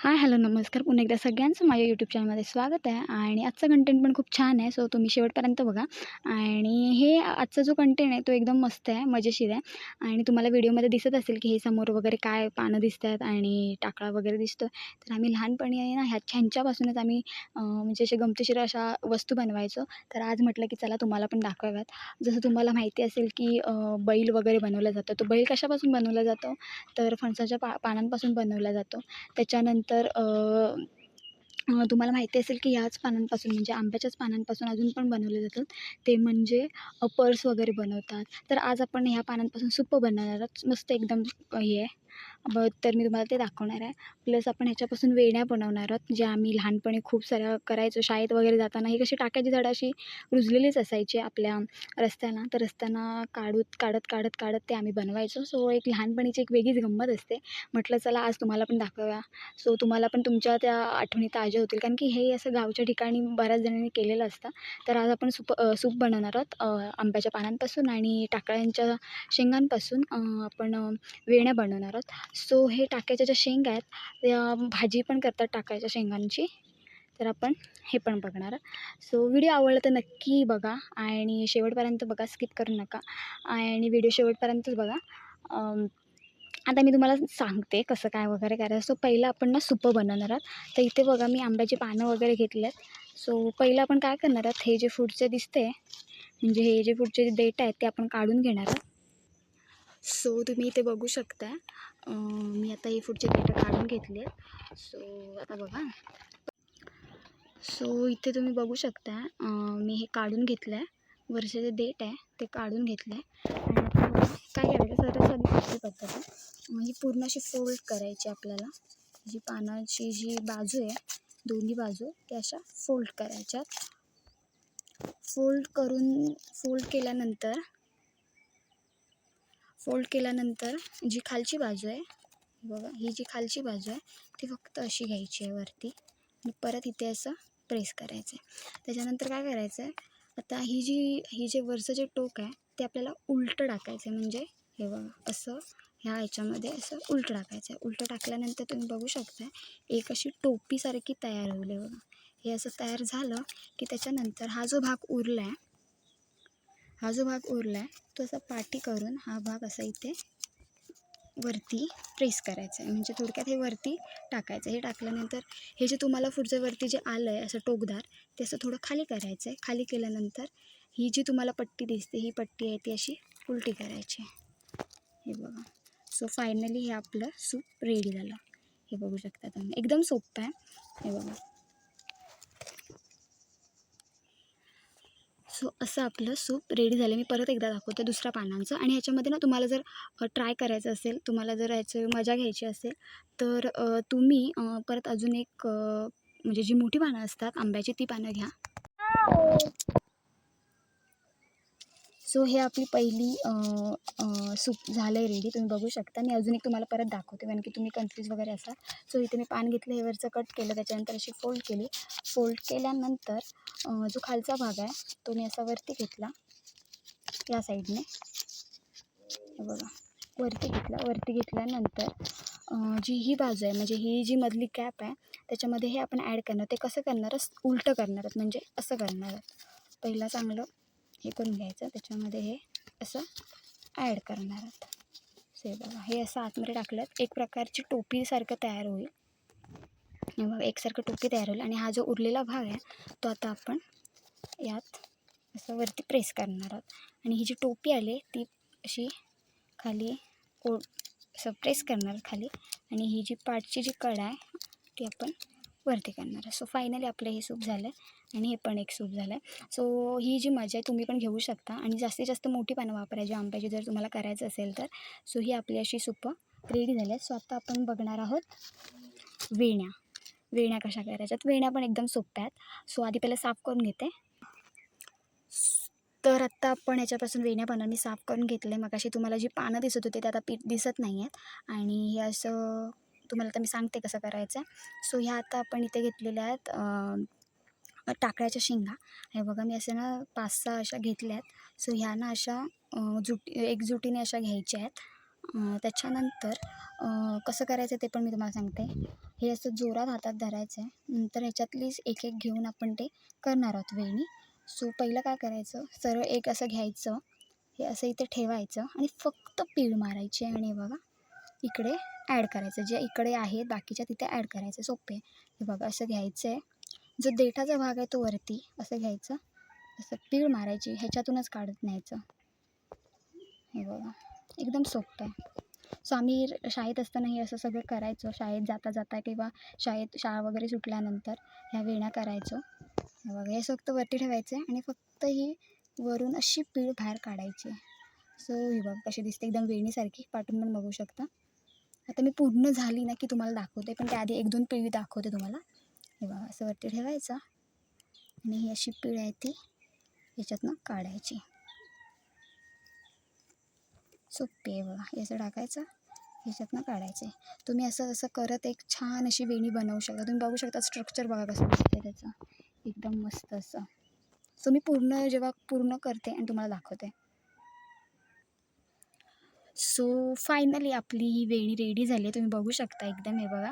Hi hello नमस्कार. पुन्हा एकदा सगळ्यांचं माझ्या यूट्यूब चॅनलमध्ये स्वागत आहे आणि आजचा कंटेंट पण खूप छान आहे. सो तुम्ही शेवटपर्यंत बघा. आणि हे आजचा जो कंटेंट आहे तो एकदम मस्त आहे मजेशीर आहे. आणि तुम्हाला व्हिडिओमध्ये दिसत असेल की हे समोर वगैरे काय पानं दिसत आहेत आणि टाकळा वगैरे दिसतो तर आम्ही लहानपणी आहे ना ह्या ह्यांच्यापासूनच आम्ही म्हणजे असे गमतीशीर अशा वस्तू बनवायचो. तर आज म्हटलं की चला तुम्हाला पण दाखवाव्यात. जसं तुम्हाला माहिती असेल की बैल वगैरे बनवला जातो. तो बैल कशापासून बनवला जातो? तर फणसाच्या पा पानांपासून बनवला जातो. त्याच्यानंतर तर तुम्हाला माहिती असेल की ह्याच पानांपासून म्हणजे आंब्याच्याच पानांपासून अजून पण बनवले जातात. ते म्हणजे पर्स वगैरे बनवतात. तर आज आपण ह्या पानांपासून सुप्प बनवणार आहोत. मस्त एकदम हे आहे. ब तर मी तुम्हाला ते दाखवणार आहे. प्लस आपण ह्याच्यापासून वेण्या बनवणार आहोत ज्या आम्ही लहानपणी खूप साऱ्या करायचो. शाळेत वगैरे जाताना ही कशी टाक्याची झाडं अशी रुजलेलीच असायची आपल्या रस्त्याला. तर रस्त्यानं काढूत काढत काढत काढत ते आम्ही बनवायचो. सो एक लहानपणीची एक वेगळीच गंमत असते. म्हटलं चला आज तुम्हाला पण दाखवूया. सो तुम्हाला पण तुमच्या त्या आठवणी ताज्या होतील. कारण की हे असं गावच्या ठिकाणी बऱ्याच जणांनी केलेलं असतं. तर आज आपण सूप सूप बनवणार आहोत आंब्याच्या पानांपासून आणि टाकळ्यांच्या शेंगांपासून आपण वेण्या बनवणार आहोत. सो हे टाक्याच्या ज्या शेंगा आहेत भाजी पण करतात टाकायच्या शेंगांची. तर आपण हे पण बघणार. सो व्हिडिओ आवडला तर नक्की बघा आणि शेवटपर्यंत बघा स्किप करू नका. आणि व्हिडिओ शेवटपर्यंतच बघा. आता मी तुम्हाला सांगते कसं काय वगैरे करायचं. सो पहिलं आपण ना सुपं बनवणार आहात. तर इथे बघा मी आंब्याची पानं वगैरे घेतली आहेत. सो पहिलं आपण काय करणार आहात हे जे फूडचे दिसते म्हणजे हे जे फूडचे जे देठ आहेत ते आपण काढून घेणार आहात. सो तुम्ही इथे बघू शकता. मी आता हे पुढचे देठ काढून घेतले सो आता बघा. सो इथे तुम्ही बघू शकता मी हे काढून घेतलं आहे. वर्षाचे डेट आहे ते काढून घेतलं आहे. आणि आता काय करायचं? सरळ साधी सोपी पद्धत. म्हणजे पूर्ण अशी फोल्ड करायची आपल्याला. जी पानाची जी बाजू आहे दोन्ही बाजू त्या अशा फोल्ड करायच्या फोल्ड करून फोल्ड केल्यानंतर फोल्ड केल्यानंतर जी खालची बाजू आहे बघा ही जी खालची बाजू आहे ती फक्त अशी घ्यायची आहे वरती आणि परत इथे असं प्रेस करायचं आहे. त्याच्यानंतर काय करायचं आहे आता ही जी ही जे वरचं जे टोक आहे ते आपल्याला उलटं टाकायचं आहे. म्हणजे हे बघा असं ह्या ह्याच्यामध्ये असं उलटं टाकायचं आहे. उलटं टाकल्यानंतर तुम्ही बघू शकता एक अशी टोपीसारखी तयार होईल. बघा हे असं तयार झालं की त्याच्यानंतर हा जो भाग उरला आहे हा जो भाग उरला आहे तो असा पाठी करून हा भाग असा इथे वरती प्रेस करायचा आहे म्हणजे थोडक्यात हे वरती टाकायचं हे टाकल्यानंतर हे जे तुम्हाला पुढचं वरती जे आलं आहे असं टोकदार ते असं थोडं खाली करायचं आहे खाली केल्यानंतर ही जी तुम्हाला पट्टी दिसते ही पट्टी आहे ती अशी उलटी करायची. हे बघा. सो फायनली हे आपलं सूप रेडी झालं. हे बघू शकता तुम्ही. एकदम सोपं आहे. हे बघा. सो असं आपलं सूप रेडी झालं. मी परत एकदा दाखवते दुसऱ्या पानांचं. आणि ह्याच्यामध्ये ना तुम्हाला जर ट्राय करायचं असेल तुम्हाला जर ह्याची मजा घ्यायची असेल तर तुम्ही परत अजून एक म्हणजे जी मोठी पानं असतात आंब्याची ती पानं घ्या. सो हे आपली पहिली सूप झालं आहे रेडी तुम्ही बघू शकता. मी अजून एक तुम्हाला परत दाखवते कारण की तुम्ही कन्फ्यूज वगैरे असाल. सो इथे मी पान घेतलं हे वरचं कट केलं त्याच्यानंतर अशी फोल्ड केली. फोल्ड केल्यानंतर जो खालचा भाग आहे तो मी असा वरती घेतला या साईडने हे बघा. वरती घेतला. वरती घेतल्यानंतर जी ही बाजू आहे म्हणजे ही जी मधली कॅप आहे त्याच्यामध्ये हे आपण ॲड करणार. ते कसं करणार? उलटं करणार म्हणजे असं करणार आहेत. पहिला चांगलं हे करून घ्यायचं. त्याच्यामध्ये हे असं ॲड करणार आहोत. से बघा हे असं आतमध्ये टाकलं एक प्रकारची टोपीसारखं तयार होईल. बघा एकसारखं टोपी तयार होईल. आणि हा जो उरलेला भाग आहे तो आता आपण यात असं वरती प्रेस करणार आहोत. आणि ही जी टोपी आली ती अशी खाली ओ असं प्रेस करणार खाली. आणि ही जी पाठची जी कड आहे ती आपण वरती करणार आहे. सो फायनली आपलं हे सूप झालं आहे आणि हे पण एक सूप झालं आहे सो ही जी मजा आहे तुम्ही पण घेऊ शकता. आणि जास्तीत जास्त मोठी पानं वापरायची आंब्याची जर तुम्हाला करायचं असेल तर. सो ही आपली अशी सुपं रेडी झाली आहेत सो आता आपण बघणार आहोत वेण्या. वेण्या कशा करायच्यात? वेण्या पण एकदम सोप्या आहेत. सो आधी पहिले साफ करून घेते. तर आत्ता आपण याच्यापासून वेण्या पानं मी साफ करून घेतले मग अशी तुम्हाला जी पानं दिसत होती ते आता पीठ दिसत नाही आहेत आणि हे असं तुम्हाला आता मी सांगते कसं करायचं आहे सो ह्या आता आपण इथे घेतलेल्या आहेत टाकळ्याच्या शेंगा. हे बघा मी असे ना पाच सहा अशा घेतल्या आहेत. सो ह्या ना अशा जुट एकजुटीने अशा घ्यायच्या आहेत. त्याच्यानंतर कसं करायचं ते पण मी तुम्हाला सांगते. हे असं जोरात हातात धरायचं आहे नंतर ह्याच्यातलीच एक एक घेऊन आपण ते करणार आहोत वेणी. सो पहिलं काय करायचं? सरळ एक असं घ्यायचं. हे असं इथे ठेवायचं आणि फक्त पीळ मारायची आणि बघा इकडे ॲड करायचं. जे इकडे आहेत बाकीच्या तिथे ॲड करायचं. सोपे हे बघा असं घ्यायचं आहे जो देठाचा भाग आहे तो वरती असं घ्यायचं. असं पीळ मारायची. ह्याच्यातूनच काढत न्यायचं. हे बघा. एकदम सोपं आहे. सो आम्ही शाळेत असतानाही असं सगळं करायचो. शाळेत जाता जाता किंवा शाळेत शाळा वगैरे सुटल्यानंतर ह्या वेण्या करायचो. हे बघा हे फक्त वरती ठेवायचे आणि फक्त ही वरून अशी पीळ बाहेर काढायची. सो ही बघ कशी दिसते. एकदम वेणीसारखी. पाठवून पण बघू शकता. आता मी पूर्ण झाली ना की तुम्हाला दाखवते पण त्याआधी एक दोन पिळी दाखवते तुम्हाला. हे बघा असं वरती ठेवायचं. आणि ही अशी पिळ आहे ती याच्यातनं काढायची. सोपी आहे बघा याचं टाकायचं ह्याच्यातनं काढायचं. आहे तुम्ही असं असं करत एक छान अशी वेणी बनवू शकता. तुम्ही बघू शकता स्ट्रक्चर बघा कसं दिसते त्याचं. एकदम मस्त असं. सो मी पूर्ण जेव्हा पूर्ण करते आणि तुम्हाला दाखवते. सो फायनली आपली ही वेणी रेडी झाली आहे. तुम्ही बघू शकता एकदम हे बघा.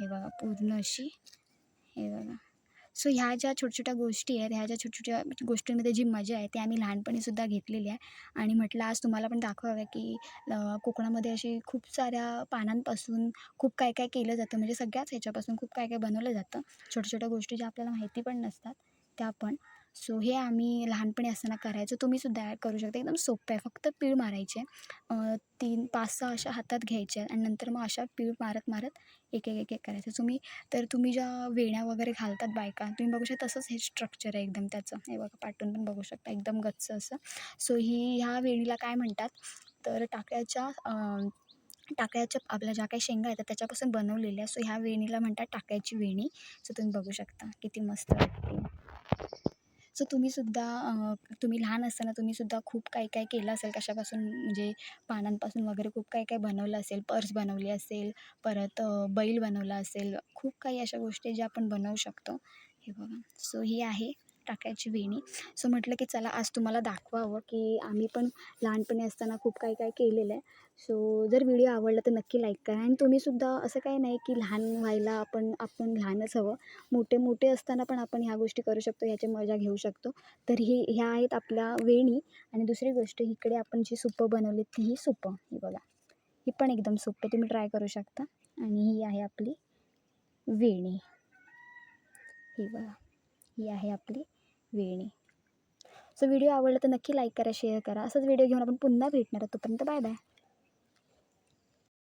हे बघा पूर्ण अशी. हे बघा. सो ह्या ज्या छोट्या छोट्या गोष्टी आहेत ह्या ज्या छोट्या छोट्या गोष्टींमध्ये जी मजा आहे ती आम्ही लहानपणीसुद्धा घेतलेली आहे. आणि म्हटलं आज तुम्हाला पण दाखवावं की कोकणामध्ये असे खूप साऱ्या पानांपासून खूप काय काय केलं जातं. म्हणजे सगळ्याच ह्याच्यापासून खूप काय काय बनवलं जातं. छोट्या छोट्या गोष्टी ज्या आपल्याला माहिती पण नसतात त्या पण सो हे आम्ही लहानपणी असताना करायचो. तुम्हीसुद्धा करू शकता. एकदम सोपं आहे. फक्त पीळ मारायचे तीन पाच सहा अशा हातात घ्यायच्या आणि नंतर मग अशा पीळ मारत मारत एक एक एक एक करायचं. तुम्ही तर तुम्ही ज्या वेण्या वगैरे घालतात बायका तुम्ही बघू शकता तसंच हे स्ट्रक्चर आहे एकदम त्याचं. हे बघा पाठवून पण बघू शकता. एकदम गच्च असं. सो ही ह्या वेणीला काय म्हणतात? तर टाकळ्याच्या टाकळ्याच्या आपल्या ज्या काही शेंगा येतात त्याच्यापासून बनवलेल्या सो ह्या वेणीला म्हणतात टाकळ्याची वेणी. सो तुम्ही बघू शकता. किती मस्त वाटते. सो तुम्हीसुद्धा तुम्ही लहान असताना तुम्हीसुद्धा खूप काही काय केलं असेल? कशापासून म्हणजे पानांपासून वगैरे खूप काही काय बनवलं असेल? पर्स बनवली असेल? परत बैल बनवला असेल? खूप काही अशा गोष्टी ज्या आपण बनवू शकतो. हे बघा. सो ही आहे. टाकायची वेणी. सो म्हटलं की चला आज तुम्हाला दाखवावं की आम्ही पण लहानपणी असताना खूप काही काय केलेलं आहे. सो जर व्हिडिओ आवडला तर नक्की लाईक करा. आणि तुम्हीसुद्धा असं काही नाही की लहान व्हायला आपण आपण लहानच हवं. मोठे मोठे असताना पण आपण ह्या गोष्टी करू शकतो ह्याची मजा घेऊ शकतो. तर ही ह्या आहेत आपल्या वेणी. आणि दुसरी गोष्ट इकडे आपण जी सुपं बनवली ती ही सुपं. ही बघा. ही पण एकदम सोपं. तुम्ही ट्राय करू शकता. आणि ही आहे आपली वेणी. ही बघा. ही आहे आपली वेणी. सो व्हिडिओ आवडला तर नक्की लाईक करा शेअर करा. असंच व्हिडिओ घेऊन आपण पुन्हा भेटणार आहोत. तोपर्यंत बाय बाय